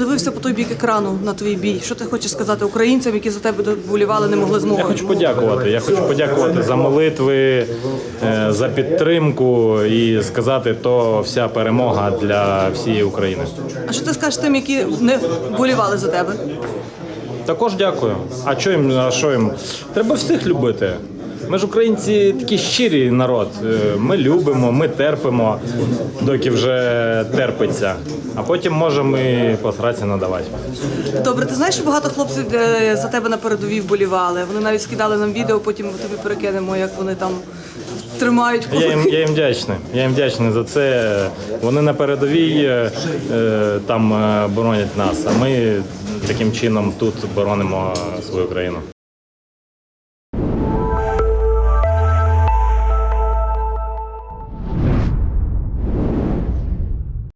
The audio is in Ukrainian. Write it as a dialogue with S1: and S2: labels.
S1: дивився по той бік екрану на твій бій. Що ти хочеш сказати українцям, які за тебе болівали, не могли змоги?
S2: Я хочу подякувати. Я хочу подякувати за молитви, е, за підтримку і сказати, то вся перемога для всієї України.
S1: А що ти скажеш тим, які не болівали за тебе?
S2: Також дякую. А що їм, а що їм? Треба всіх любити. Ми ж українці такий щирий народ. Е, Ми любимо, ми терпимо, доки вже терпиться. А потім можемо і посратися надавати.
S1: Добре, ти знаєш, що багато хлопців е, за тебе на передовій вболівали. Вони навіть скидали нам відео, потім ми тобі перекинемо, як вони там тримають
S2: Я їм, я їм вдячний. Я їм вдячний за це. Вони на передовій е, там боронять нас, а ми таким чином тут боронимо свою країну.